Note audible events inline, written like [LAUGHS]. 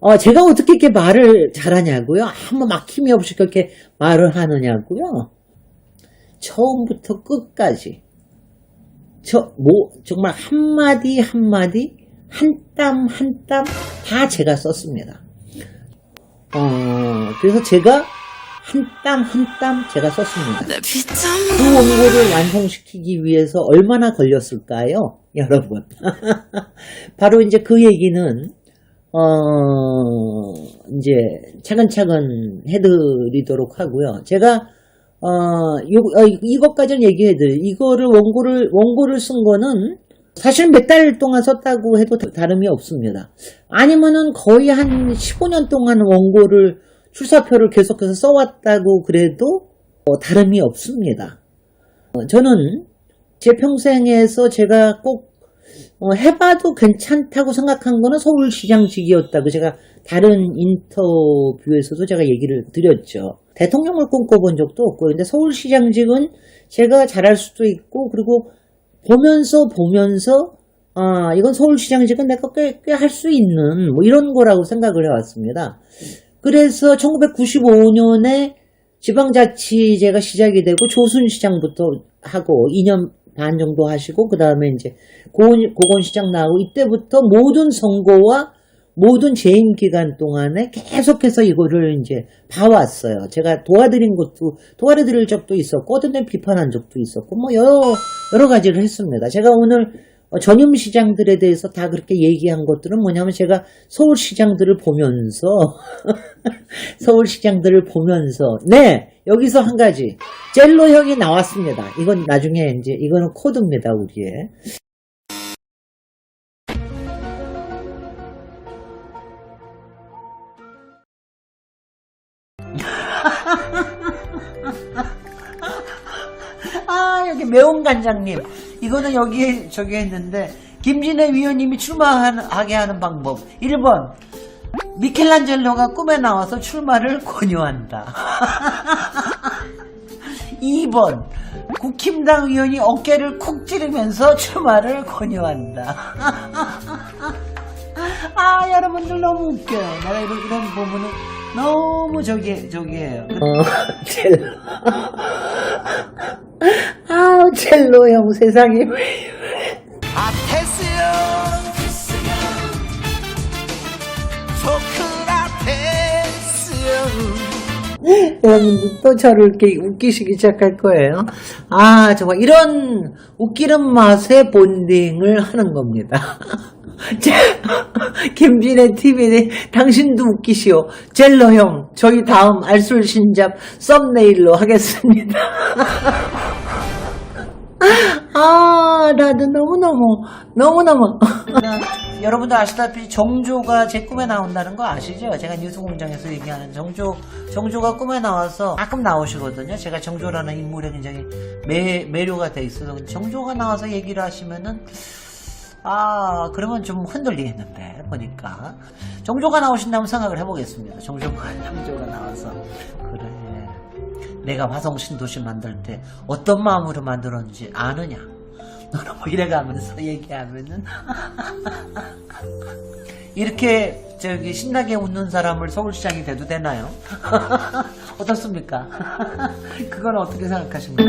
어, 제가 어떻게 이렇게 말을 잘하냐고요? 한번 막힘이 없이 그렇게 말을 하느냐고요? 처음부터 끝까지. 저, 뭐, 정말 한마디 한마디, 한 땀 한 땀 다 제가 썼습니다. 어, 그래서 제가 한 땀 한 땀 제가 썼습니다. 내그 원고를 완성시키기 위해서 얼마나 걸렸을까요? 여러분. [LAUGHS] 바로 이제 그 얘기는, 어, 이제 차근차근 해드리도록 하고요. 제가, 어, 요, 어, 이것까지는 얘기해드려. 이거를 원고를, 원고를 쓴 거는 사실 몇 달 동안 썼다고 해도 다름이 없습니다. 아니면은 거의 한 15년 동안 원고를 출사표를 계속해서 써왔다고 그래도 어, 다름이 없습니다. 어, 저는 제 평생에서 제가 꼭 어, 해봐도 괜찮다고 생각한 거는 서울시장직이었다고 제가 다른 인터뷰에서도 제가 얘기를 드렸죠. 대통령을 꿈꿔본 적도 없고, 근데 서울시장직은 제가 잘할 수도 있고, 그리고 보면서 보면서 아 이건 서울시장직은 내가 꽤 꽤 할 수 있는 뭐 이런 거라고 생각을 해왔습니다. 그래서 1995년에 지방자치제가 시작이 되고 조순시장부터 하고 2년 반 정도 하시고 그 다음에 이제 고건, 고건시장 나오고 이때부터 모든 선거와 모든 재임 기간 동안에 계속해서 이거를 이제 봐왔어요. 제가 도와드린 것도 도와드릴 적도 있었고 어떤 때 비판한 적도 있었고 뭐 여러 여러 가지를 했습니다. 제가 오늘 어, 전임 시장들에 대해서 다 그렇게 얘기한 것들은 뭐냐면 제가 서울 시장들을 보면서 [LAUGHS] [LAUGHS] 서울 시장들을 보면서. 네 여기서 한 가지. 젤로 형이 나왔습니다. 이건 나중에 이제 이거는 코드입니다 우리의. [LAUGHS] 아 여기 매운 간장님. 이거는 여기에 저기 했는데 김진애 위원님이 출마하게 하는 방법. 1번 미켈란젤로가 꿈에 나와서 출마를 권유한다. [LAUGHS] 2번 국힘당 의원이 어깨를 콕 찌르면서 출마를 권유한다. [LAUGHS] 아 여러분들 너무 웃겨요. 내가 이런, 이런 보면은 너무 저기 저기해요. 어 젤로. 아 젤로 형 세상에 [GASPS] 여러분들 또 저를 이렇게 웃기시기 시작할 거예요. 아, 정말 이런 웃기는 맛의 본딩을 하는 겁니다. [LAUGHS] 자, [LAUGHS] 김진애 TV는 당신도 웃기시오. 젤로 형, 저희 다음 알술 신잡 썸네일로 하겠습니다. [LAUGHS] 아, 나도 너무너무, 너무너무. 여러분도 아시다시피 정조가 제 꿈에 나온다는 거 아시죠? 제가 뉴스 공장에서 얘기하는 정조, 정조가 꿈에 나와서 가끔 나오시거든요. 제가 정조라는 인물에 굉장히 매, 매료가 돼 있어서 정조가 나와서 얘기를 하시면은 아, 그러면 좀 흔들리겠는데, 보니까. 정조가 나오신다면 생각을 해보겠습니다. 정조가, [LAUGHS] 정조가 나와서. 그래. 내가 화성신 도시 만들 때 어떤 마음으로 만들었는지 아느냐? 너는 뭐 이래가면서 얘기하면은. [LAUGHS] 이렇게 저기 신나게 웃는 사람을 서울시장이 돼도 되나요? [LAUGHS] 어떻습니까? [LAUGHS] 그건 어떻게 생각하십니까?